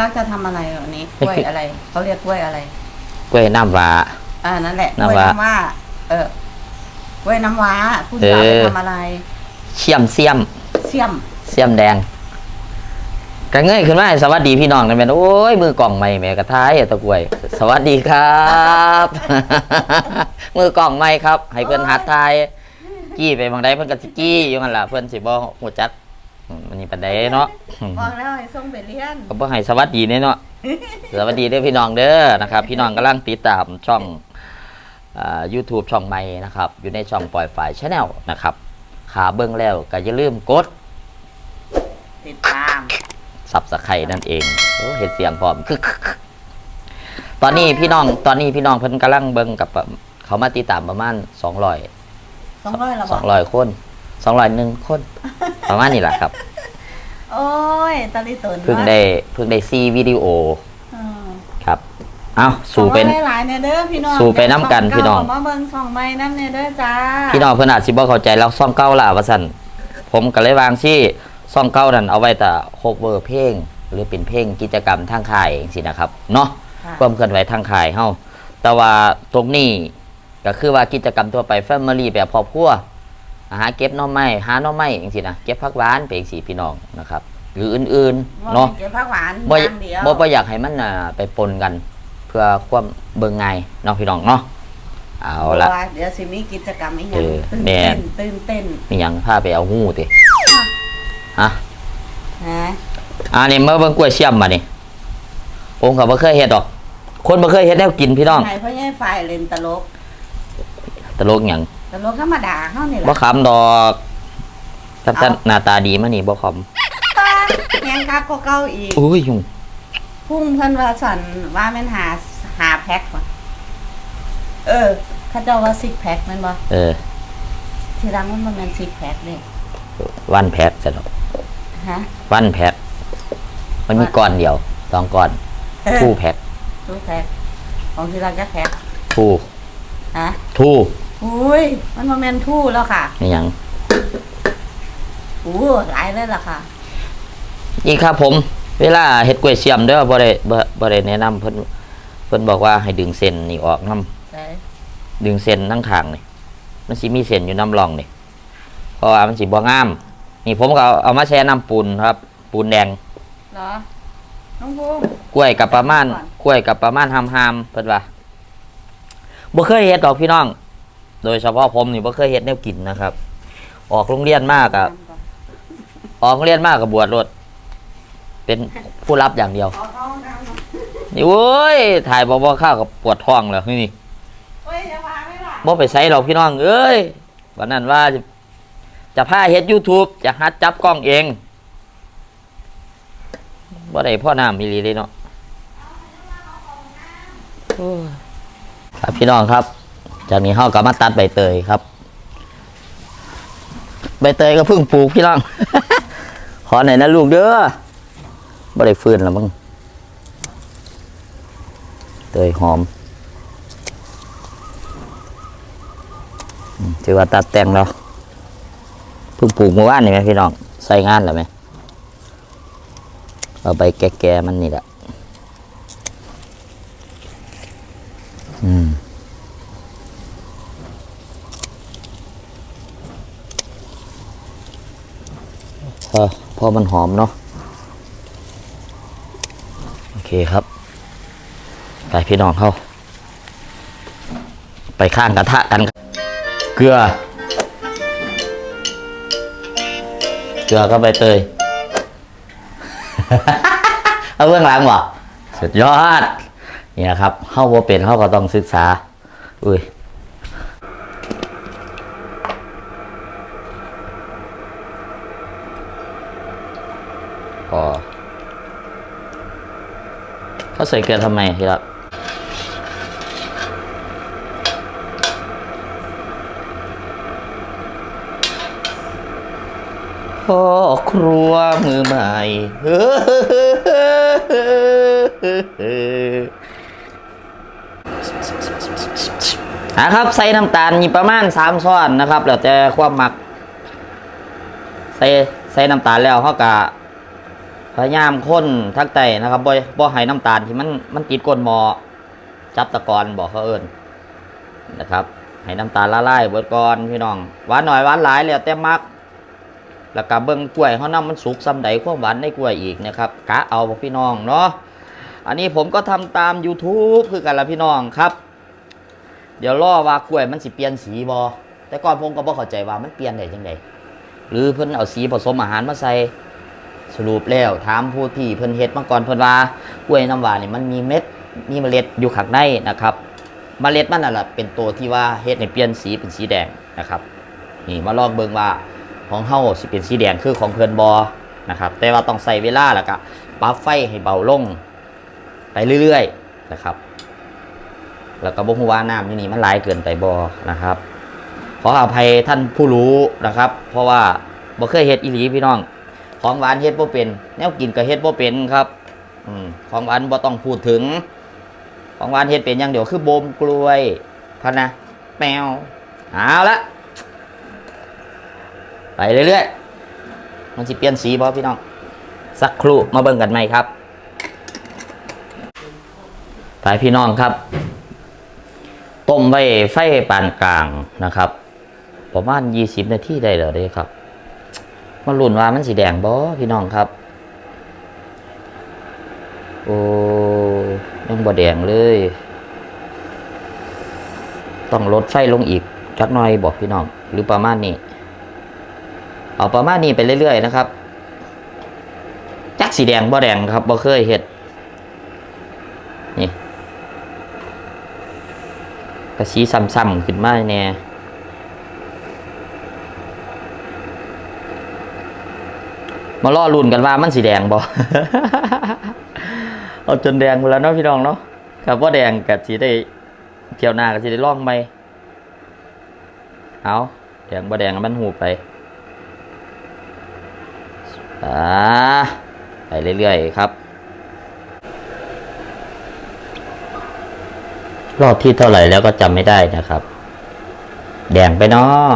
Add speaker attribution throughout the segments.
Speaker 1: พี่รักจะทำอะไรวันนี้กล้วยอะไรเขาเรียกกล้วยอะไร
Speaker 2: กล้วยน้ำว้า
Speaker 1: อ่านั่นแหละก
Speaker 2: น้ำ
Speaker 1: ล้วย
Speaker 2: ว้า
Speaker 1: น้ำว้าเออกล้วยน้ำว้าคุณจะเอาไป
Speaker 2: เออ
Speaker 1: ทำอะไร
Speaker 2: เชี่ยมเสียม
Speaker 1: เสี่ยม
Speaker 2: เสียมแดงกระเงยขึ้นมาให้สวัสดีพี่น้องกันแม่นโอ้ยมือกล่องใหม่แม่กระท้ายอะตะกล้วย สวัสดีครับ มือกล่องใหม่ครับ ให้เพื่อนหัดทายกี้ไปบางใดเพื่อนก็สิกี้อยู่นั่นล่ะเพื่อนสิบ่ฮู้จัก อืมมันนี่ปานใดเนาะ
Speaker 1: บอกแล้วให้ส่งไปเรียน
Speaker 2: ก็บ่ให้สวัสดีแน่เนาะสวัสดีเด้อพี่น้องเด้อนะครับ พี่น้องกำลังติดตามช่องอ่า YouTube ช่องใหม่นะครับ อยู่ในช่องปล่อยฝ่ายชาแนลนะครับ ขาเบิ่งแล้วก็อย่าลืมกด
Speaker 1: ติดตาม
Speaker 2: สับสไครนั่นเองโอ้เห็นเสียงพร้อมคึกตอนนี้พี่น้องตอนนี้พี่น้องเพิ่นกำลังเบิ่งกับประเขามาติดตามประมาณ200
Speaker 1: สองร้อยละ บอก
Speaker 2: 200คน201คนประมาณนี้แหละครับ
Speaker 1: โอ้ยตะลิตน
Speaker 2: เพิ่งได้เพิ่งได้ซีวิดีโอ
Speaker 1: อืม
Speaker 2: ครับเอาสู่เป็น
Speaker 1: ขอหลายๆเนี่ยเด้อพี่น้อง
Speaker 2: สู่ไปน้ำกันพี่น้อง
Speaker 1: เามาเบิ่งสองใบน้ำเนี่ยเด้อจ้า
Speaker 2: พี่น้องเพิ่นอาจสิบ่เข้าใจแล้วซ่องเก้าล่ะว่าซั่นผมก็เลยวางที่ซ่องเก้านั่นเอาไว้แต่โคเวอร์เพลงหรือเป็นเพลงกิจกรรมทางค่ายจังซี่นะครับเนาะ
Speaker 1: ค่ะ
Speaker 2: ความเคลื่อนไหวทางค่ายเฮาแต่ว่าตรงนี้ก็คือว่ากิจกรรมทั่วไปแฟมิลี่แบบครอบครัว หาเก็บหน่อไม้หาหน่อไม้จังซี่นะเก็บผักหวานไปจังซี่พี่น้องนะครับ หรืออื่นๆ
Speaker 1: เนาะ
Speaker 2: เนาะ
Speaker 1: เก็บผักหวาน
Speaker 2: บ่
Speaker 1: อย่างเดียว
Speaker 2: บ่บ่อยากให้มันน่ะไปปนกัน เพื่อความเบิ่งง่ายเนาะพี่น้องเนาะเอาละ
Speaker 1: พราว่าเดี๋ยวสิมีกิจกรรมอีกอ
Speaker 2: เอย่างอ
Speaker 1: ตื่น
Speaker 2: แม่
Speaker 1: เต้น
Speaker 2: น
Speaker 1: ตื่นเต้น
Speaker 2: มีหยังพาไปเอาหูติฮะ
Speaker 1: ฮะ
Speaker 2: อันนี้เมื่อเบิ่งกล้วยเชื่อมมานี่ผมก็บ่เคยเฮ็ดดอก คนบ่เคยเฮ็ดแนวกินพี่น้อง
Speaker 1: ไหนพ่อใหญ่ฝ่ายเล่นตลก
Speaker 2: ตลกหยัง
Speaker 1: ตลกธรรมดาเฮานี่แห
Speaker 2: บ่
Speaker 1: ละ
Speaker 2: ขำดอกถ้าท่านหน้าตาดีมานี่บ่ข
Speaker 1: ตาแหงคักก็เก่าอีกำ
Speaker 2: อุ้ยยุง
Speaker 1: พุ่งเพิ่นว่าสั่นว่าแม่นหาหาแพ็คว่ะเออ เขาเจ้าว่าซิกแพ็คแม่นบ่
Speaker 2: เออ
Speaker 1: ทีหลังมันบ่แม่นซิกแพ็คเด้
Speaker 2: วันแพ็คซะดอก
Speaker 1: ฮะ
Speaker 2: วันแพ็คมันมีก้อนเดียวสองก้อน
Speaker 1: เออ
Speaker 2: ทูแพ็ค
Speaker 1: ทูแพ็คของทีหลังจะแพ็ค
Speaker 2: ทู
Speaker 1: ฮะ
Speaker 2: ทู
Speaker 1: อุ้ย มันบ่แม่นทู่แล้วค่ะ
Speaker 2: นี่หยัง
Speaker 1: อู้หลายเลยล่ะค่ะ
Speaker 2: อีกครับผม เวลาเฮ็ดกล้วยเชื่อมเด้อบ่ได้บ่บ่ได้แนะนำเพิ่นเพิ่นบอกว่าให้ดึงเส้นนี่ออกนํ
Speaker 1: ใช่
Speaker 2: ดึงเส้นทั้งทางนี่มันสิมีเส้นอยู่น้ำร่องนี่เพราะว่ามันสิบ่งาม นี่ผมก็เอาเอามาแช่น้ำปูนครับ ปูนแดง
Speaker 1: เหรอ น้องภูมิ
Speaker 2: กล้วยกับประมาณ
Speaker 1: ก่อน
Speaker 2: กล้วยกับประมาณหามหามๆเพิ่นว่าบ่เคยเฮ็ดดอกพี่น้อง โดยเฉพาะผมนี่บ่เคยเฮ็ดแนวกินนะครับ ออกโรงเรียนมากอะออกโรงเรียนมากกับบวชรถเป็นผู้รับอย่างเดียว
Speaker 1: ขอเข้าห้องน้ำหน่อย
Speaker 2: นี่โว้ยถ่ายบ่บ่ข้าวกับปวดท้องแล้วนี่
Speaker 1: บอไม่ล่ะ
Speaker 2: บ่ไปใส่หรอกพี่น้อง เอ้ยวันนั้นว่าจะจะพาเฮ็ด YouTube จะหัดจับกล้องเองบ่ได้พ่อน้ำมีลีเลยเนาะครับพี่น้องครับ จากนี้เฮาก็มาตัดใบเตยครับ ใบเตยก็เพิ่งปลูกพี่น้อง ขอหน่อยนะลูกเด้อบ่ได้ฟื้นแล้วมึงเตยหอมถือว่าตัดแต่งแล้วเพิ่งปลูกเมื่อวานนี่ไหมพี่น้องใส่งานแล้วไหมเอาใบแก่ๆมันนี่แหละอืม พอพอมันหอมเนาะโอเคครับไปพี่น้องเข้า ไปข้างกระทะกัน เกลือ เกลือก็ใบเตย เอาเบื้องหลังบ่สุดยอด นี่นะครับเข้าบ่เป็นเข้าก็ต้องศึกษา อุ้ย พอเขาใส่เกลือทำไมที่รักพ่อครัวมือใหม่อนะครับใส่น้ำตาลนี่ประมาณสามช้อนนะครับแล้วแต่ความหมัก ใส่ใส่น้ำตาลแล้วเขากะ พยายามค้นทักไตนะครับบ่บ่ให้น้ำตาลที่มันมันติดก้นหมอจับตะกอนบอกเขาเอิญนะครับให้น้ำตาลละลายเบิดก่อนพี่น้องหวานหน่อยหวานหลายแล้วแต่มักแล้วก็เบิ่งกล้วยเขาน้ำมันสุกซ้ำใดความหวานในกล้วยอีกนะครับกะเอาพี่น้องเนาะอันนี้ผมก็ทำตาม YouTube คือกันละพี่น้องครับ เดี๋ยวรอว่ากล้วยมันสิเปลี่ยนสีบอแต่ก่อนผมก็บ่เข้าใจว่ามันเปลี่ยนได้จังไดหรือเพิ่นเอาสีผสมอาหารมาใส่ สรุปแล้วถามผู้ที่เพิ่นเฮ็ดมาก่อนเพิ่นว่ากล้วยน้ำหวานนี่มันมีเม็ดมีเมล็ดอยู่ข้างในนะครับ เมล็ดมันนั่นแหละเป็นตัวที่ว่าเฮ็ดให้เปลี่ยนสีเป็นสีแดงนะครับนี่มาลองเบิ่งว่าของเฮาสิเป็นสีแดงคือของเพิ่นบอนะครับแต่ว่าต้องใส่เวลาแล้วก็ปรับไฟให้เบาลง ไปเรื่อยๆนะครับ แล้วก็บ่ฮู้ว่าน้ำอยู่นี่มันหลายเกินไปบ่นะครับ ขออภัยท่านผู้รู้นะครับ เพราะว่าบ่เคยเฮ็ดอีหลีพี่น้อง ของหวานเฮ็ดบ่เป็น แนวกินก็เฮ็ดบ่เป็นครับอืมของหวานบ่ต้องพูดถึง ของหวานเฮ็ดเป็นอย่างเดียวคือโบมกล้วยพะนะแมวเอาละไปเรื่อยๆ มันสิเปลี่ยนสีบ่พี่น้อง สักครู่มาเบิ่งกันไหมครับไปพี่น้องครับ ต้มไว้ไฟปานกลางนะครับ ประมาณ 20 นาทีได้แล้วเด้ครับ มาลุ้นว่ามันสีแดงบ่พี่น้องครับ โอ้ยังบ่แดงเลย ต้องลดไฟลงอีกจักหน่อยบอกพี่น้อง หรือประมาณนี้ เอาประมาณนี้ไปเรื่อยๆนะครับ จักสีแดงบ่แดงครับบ่เคยเห็ดนี่กระสีซ้ำๆขึ้นมาแน่ มาล่อลุ่นกันว่ามันสีแดงบ่เอาจนแดงหมดแล้วเนาะพี่น้องเนาะครับว่าแดงกับสีได้เที่ยวหน้ากับสีได้ล่องไหมเอาแดงบ่แดงมันหูไปอ่าไปเรื่อยๆครับ รอบที่เท่าไหร่แล้วก็จำไม่ได้นะครับ แดงไปเนาะ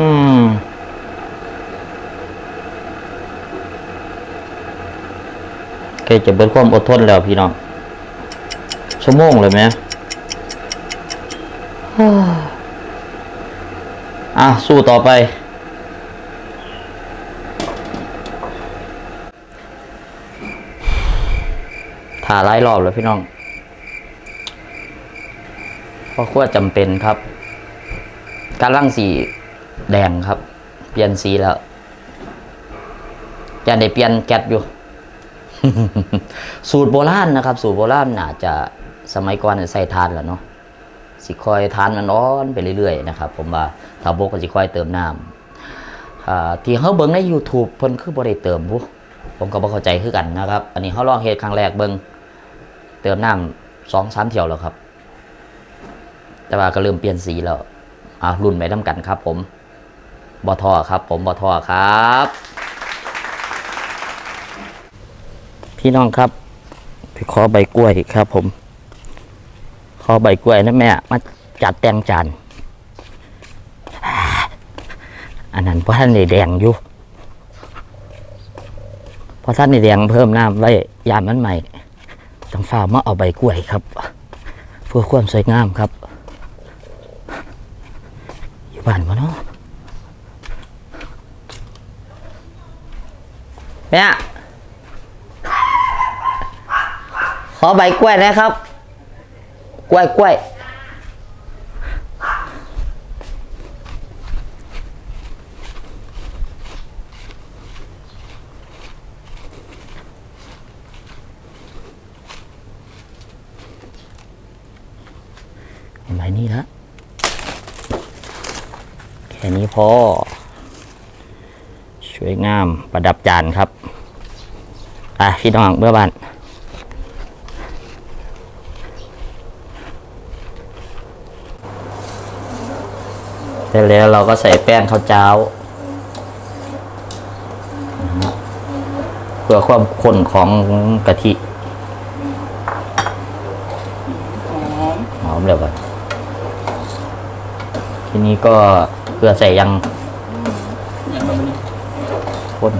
Speaker 2: อืมเคจะเบิดความอดทนแล้วพี่น้อง ชั่วโมงเลยไหมอะ สู้ต่อไป ถ่าไล่รอบแล้วพี่น้องเพราะว่าจำเป็นครับ การล่างสี แดงครับ เปลี่ยนสีแล้วจะได้เปลี่ยนแก๊สอยู่ สูตรโบราณนะครับ สูตรโบราณน่าจะสมัยก่อนใส่ทานแล้วเนาะสิคอยทานมันร้อนไปเรื่อยๆนะครับ ผมว่าถ้าบกก็สิคอยเติมน้ำที่เขาเบิ่งใน YouTube เพิ่นคือบ่ได้เติมบุผมก็บ่เข้าใจคือกันนะครับ อันนี้เขาลองเฮ็ดครั้งแรกเบิ่งเติมน้ำสองสามเที่ยวแล้วครับ แต่ว่าก็เริ่มเปลี่ยนสีแล้วอ่ารุ่นไปนํกันครับผม บ่ทอครับ ผมบ่ทอครับ พี่น้องครับไปขอใบกล้วยครับ ผม ขอใบกล้วยนะแม่มาจัดแต่งจานอันนั้นเพราะท่านได้แดงอยู่เพราะท่านได้แดงเพิ่มน้ำไว้ยามมันใหม่ต้องฝ้ามาเอาใบกล้วยครับ เพื่อความสวยงามครับ อยู่บ้านมาเนาะ แม่ยขอใบกล้วยนะครับ กล้วยกล้วยเห็นไหมนี่ละแค่นี้พอ วยงามประดับจานครับอะพี่น้องเมื่อบ้านเสร็จแล้วเราก็ใส่แป้งข้าวเจ้าเพื่อความข้นของกะทิ
Speaker 1: หอม
Speaker 2: หอมเดี๋ยวก่อนทีนี้ก็เพื่อใส่ยัง ข้น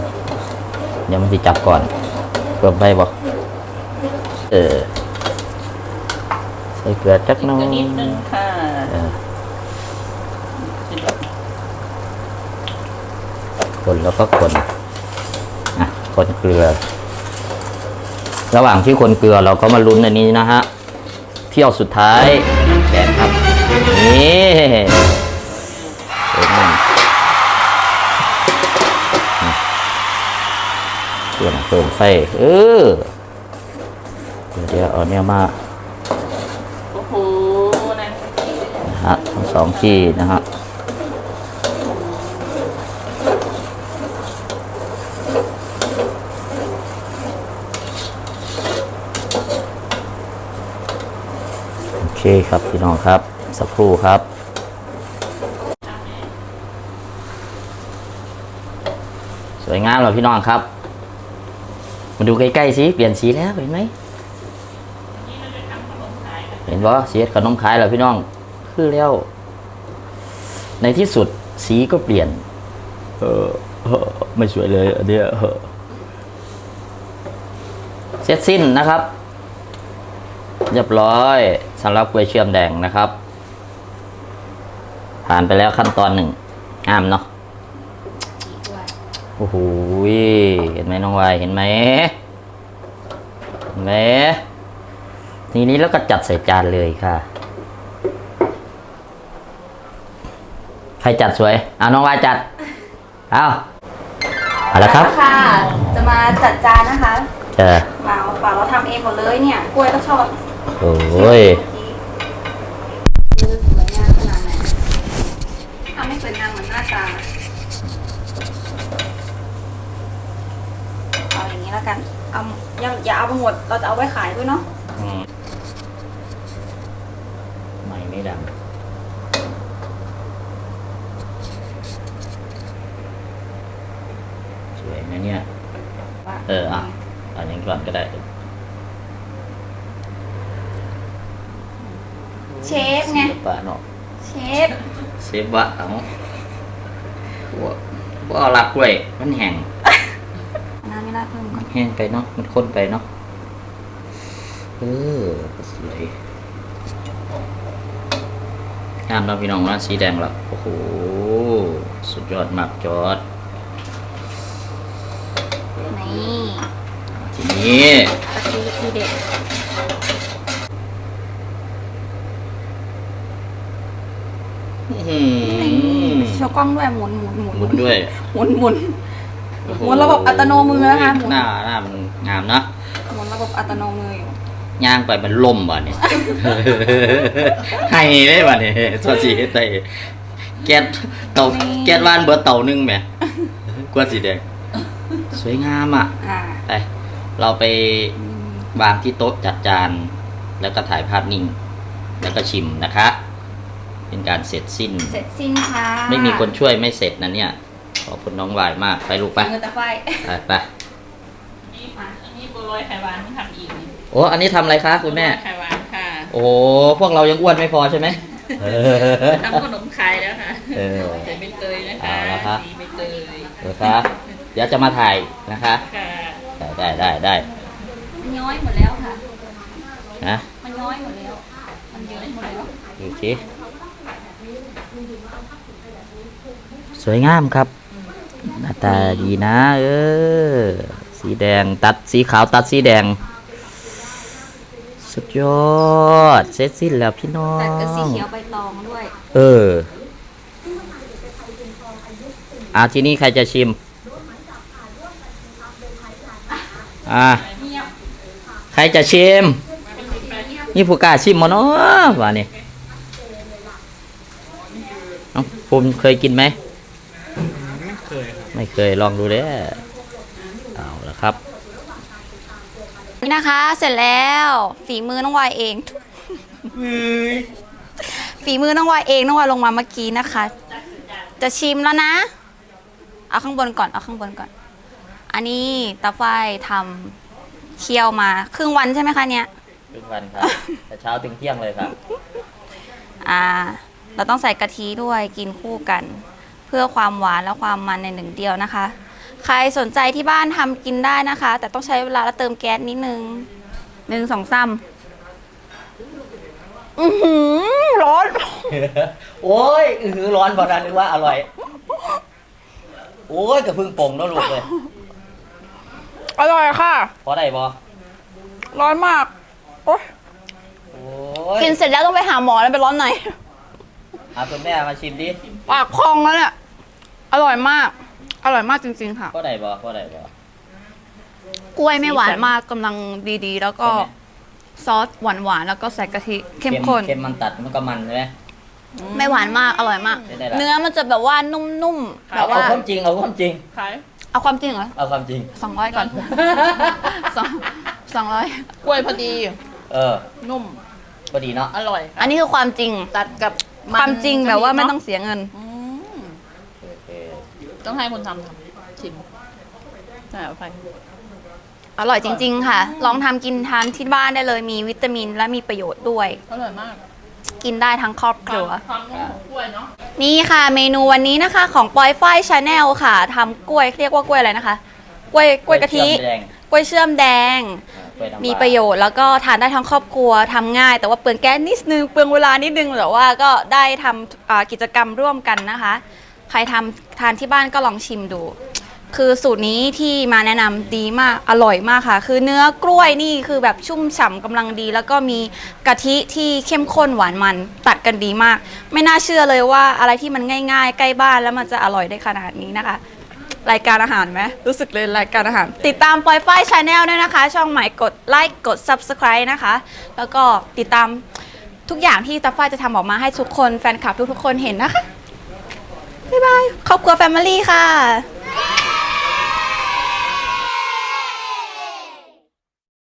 Speaker 2: เดี๋ยวมันจะจับก่อนเพิ่มไปบ่เออใส่เกลือจักหน้อย
Speaker 1: ก็นิดนึงค่ะ
Speaker 2: เออคนแล้วก็คนอะคนเกลือ ระหว่างที่คนเกลือเราก็มาลุ้นอันนี้นะฮะเที่ยวสุดท้ายแดงครับนี่ เพิ่มเพิ่มไฟเออเดี๋ยวเดี๋ยวเอาเนี่ยมา
Speaker 1: โอ้โหนะ
Speaker 2: นะฮะทั้งสองที่นะฮะโอเคครับพี่น้องครับ สักครู่ครับสวยงามเลยพี่น้องครับ มาดูใกล้ๆสิเปลี่ยนสีแล้วเห็นไหมเห็นว่าสีเฮ็ดขนมขายแล้วพี่น้อง คือแล้ว ในที่สุดสีก็เปลี่ยน เออเออไม่สวยเลยอันเนี้ยเออเสร็จสิ้นนะครับ เรียบร้อยสำหรับกล้วยเชื่อมแดงนะครับ ผ่านไปแล้วขั้นตอนหนึ่งงามเนาะ โอ้โหเห็นไหมน้องวายเห็นไหมเห็นไหมทีนี้แล้วก็จัดใส่จานเลยค่ะ ใครจัดสวยเอาน้องวายจัด เอาเอาละครับ
Speaker 3: ค่ะ จะมาจัดจานนะคะ
Speaker 2: จะ
Speaker 3: เปล่าเปล่าเราทำเองหมดเลยเนี่ย กล้วยก็ชอบ
Speaker 2: โอ้ย
Speaker 3: ดูสวยงามขนาดไหนทำให้สวยงามเหมือนหน้าตาเอาอย่างนี้ แล้วกัน เอาอย่าอย่าเอาไปหมด เราจะเอาไว้ขายด้วยเนาะ
Speaker 2: ไม่ไม่ดังสวยนะเนี่ยเอออะ อันนี้ก่อนก็ได้
Speaker 3: เชฟไง
Speaker 2: ศิลปะเนาะ
Speaker 3: เชฟ
Speaker 2: เซฟวะเอาว่าว่าเอาลักกล้วยมันแห้ง แห้งไปเนาะมันข้นไปเนาะเออสวยงามเนาะพี่น้องว่าสีแดงแล้วโอ้โหสุดยอดมากจอด
Speaker 3: นี่
Speaker 2: ทีนี้
Speaker 3: กะทิทีเด็ด
Speaker 2: อื้อหื
Speaker 3: นี่
Speaker 2: อ
Speaker 3: โชว์กล้องด้วยหมุนหมุนหมุน
Speaker 2: หมุนด้วย
Speaker 3: หมุนหมุน
Speaker 2: โอ้โห
Speaker 3: มุนระบบอัตโนมือนะคะหมุน
Speaker 2: หน้าหน้ามันงามเนาะ
Speaker 3: หมุนระบบอัตโนมืออยู่
Speaker 2: ย่างไปมันล่มบ่เนี่ยให้ได้บ่เนี่ยสวัสดีเต้แก๊สเต่าแก๊สว่านเบิร์เต่าหนึงแหมกวนสีแดงสวยงามอะ
Speaker 3: อ่า
Speaker 2: ไปเราไปวางที่โต๊ะจัดจานแล้วก็ถ่ายภาพนิ่ง แล้วก็ชิมนะคะ เป็นการเสร็จสิ้น
Speaker 3: เสร็จสิ้นค่ะ
Speaker 2: ไม่มีคนช่วยไม่เสร็จนะเนี่ย ขอบคุณน้องวายมาก ไปลูกไป
Speaker 3: เงินตะไฟ
Speaker 2: ไปไป
Speaker 1: นี่มาอันนี้บัวลอยไข่หวานที่ทำอีกนี่
Speaker 2: โอ้อันนี้ทำอะไรคะคุณแม่
Speaker 1: บัวลอยไข่หวานค่ะ
Speaker 2: โอ้โหพวกเรายังอ้วนไม่พอใช่ไหม
Speaker 1: ทำขนมขายแล้วค่ะ
Speaker 2: เออ
Speaker 1: ใส่ใบเตยนะคะ
Speaker 2: เอาละครับ
Speaker 1: สีใบเตย
Speaker 2: เดี๋ยวครับเดี๋ยวจะมาถ่ายนะคะ
Speaker 1: ค่ะ
Speaker 2: ได้ได้ได้ได้
Speaker 3: มันย้อยหมดแล้วค่ะ
Speaker 2: นะ
Speaker 3: มันย้อยหมดแล้ว มันเยอะหมดแล้ว
Speaker 2: ดูสิสวยงามครับ หน้าตาดีนะ เออ สีแดงตัดสีขาวตัดสีแดง สุดยอด เสร็จสิ้นแล้วพี่น้อง
Speaker 3: แต่ก็สีเขียวใบตองด้วย
Speaker 2: เอออ่าทีนี้ใครจะชิม อ่า ใครจะชิม นี่ผู้กล้าชิมมาเนาะว่านี่น้องภูมิเคยกินไหม
Speaker 4: ไม่เคยครับ
Speaker 2: ไม่เคยลองดูเด้อเอาละครับ
Speaker 3: นี่นะคะ เสร็จแล้ว ฝีมือน้องวายเอง ฝีมือน้องวายเองน้องวายลงมาเมื่อกี้นะคะ จะชิมแล้วนะ เอาข้างบนก่อน เอาข้างบนก่อน อันนี้ตาไฟทำเคี่ยวมา ครึ่งวันใช่ไหมคะเนี่ย
Speaker 2: ทุกวันครับ แต่เช้าถึงเที่ยงเลยครับ
Speaker 3: อ่า เราต้องใส่กะทิด้วยกินคู่กัน เพื่อความหวานและความมันในหนึ่งเดียวนะคะ ใครสนใจที่บ้านทำกินได้นะคะ แต่ต้องใช้เวลาและเติมแก๊สนิดนึงหนึ่งสองสามอือหือร้อน
Speaker 2: โอ้ยอือหือร้อนพอนั้นนึกว่าอร่อย โอ้ยกระพึ่งป่งเนาะลูกเลย
Speaker 3: อร่อยค่ะ
Speaker 2: พอได้บ่
Speaker 3: ร้อนมากโอ๊ย
Speaker 2: โอ้ย
Speaker 3: กินเสร็จแล้วต้องไปหาหมอแล้วไปร้อนไหน
Speaker 2: เอาคุณแม่มาชิมดิ
Speaker 3: ปากพองแล้วเนี่ย อร่อยมาก อร่อยมากจริง ๆ ค่ะ
Speaker 2: พอได้บ่พอได้บ่
Speaker 3: กล้วยไม่หวานมากกำลังดีๆ แล้วก็
Speaker 2: ใช่ไหม
Speaker 3: ซอสหวานๆ แล้วก็ใส่กะทิเข้มข้น
Speaker 2: เค็มมันตัดมันก็มันใช่ไหม
Speaker 3: ไม่หวานมากอร่อยมาก
Speaker 2: ได้ละ
Speaker 3: เนื้อมันจะแบบว่านุ่มๆ แบ
Speaker 2: เอา
Speaker 3: บ
Speaker 2: เอา
Speaker 3: ว่า
Speaker 2: ความจริงเอาความจริง
Speaker 4: ขาย
Speaker 3: เอาความจริงเหรอ
Speaker 2: เอาความจริง
Speaker 3: สองร้อยก่อนสองสองร้อย
Speaker 4: กล้วยพอดี
Speaker 2: เออ
Speaker 4: นุ่ม
Speaker 2: พอดีเนาะ
Speaker 4: อร่อย
Speaker 3: อันนี้คือความจริง
Speaker 4: ตัดกับ
Speaker 3: ความจริงแบบว่าไม่ต้องเสียเงิน
Speaker 4: อืม
Speaker 2: โอเค
Speaker 4: ต้องให้คนทำทำชิมใช่เอาไป
Speaker 3: อร่อยจริง ๆ ค่ะ ลองทำกินทานที่บ้านได้เลยมีวิตามินและมีประโยชน์ด้วย
Speaker 4: อร่อยมาก
Speaker 3: กินได้ทั้งครอบครัว
Speaker 4: ความนุ่มของกล้วยเนาะ
Speaker 3: นี่ค่ะเมนูวันนี้นะคะ ของปอยฝ้ายชาแนลค่ะทำกล้วยเรียกว่ากล้วยอะไรนะคะ กล้วยกล้วยกะทิ
Speaker 2: เชื่อมแดง
Speaker 3: กล้วยเชื่อมแดง
Speaker 2: เออกล้วยน้ำว้า
Speaker 3: มีประโยชน์แล้วก็ทานได้ทั้งครอบครัวทำง่าย แต่ว่าเปลืองแก๊สนิดนึงเปลืองเวลานิดนึงแต่ว่าก็ได้ทำอ่ากิจกรรมร่วมกันนะคะ ใครทำทานที่บ้านก็ลองชิมดู คือสูตรนี้ที่มาแนะนำดีมากอร่อยมากค่ะ คือเนื้อกล้วยนี่คือแบบชุ่มฉ่ำกำลังดี แล้วก็มีกะทิที่เข้มข้นหวานมันตัดกันดีมาก ไม่น่าเชื่อเลยว่าอะไรที่มันง่าย ๆ ใกล้บ้านแล้วมันจะอร่อยได้ขนาดนี้นะคะ รายการอาหารไหมรู้สึกเลยรายการอาหาร ติดตามปอยฝ้ายชาแนลด้วยนะคะ ช่องใหม่กดไลค์กด subscribe นะคะ แล้วก็ติดตามทุกอย่างที่ตาฝ้ายจะทำออกมาให้ทุกคนแฟนคลับทุกๆคนเห็นนะคะ บ๊ายบายครอบครัวแฟมิลี่ค่ะ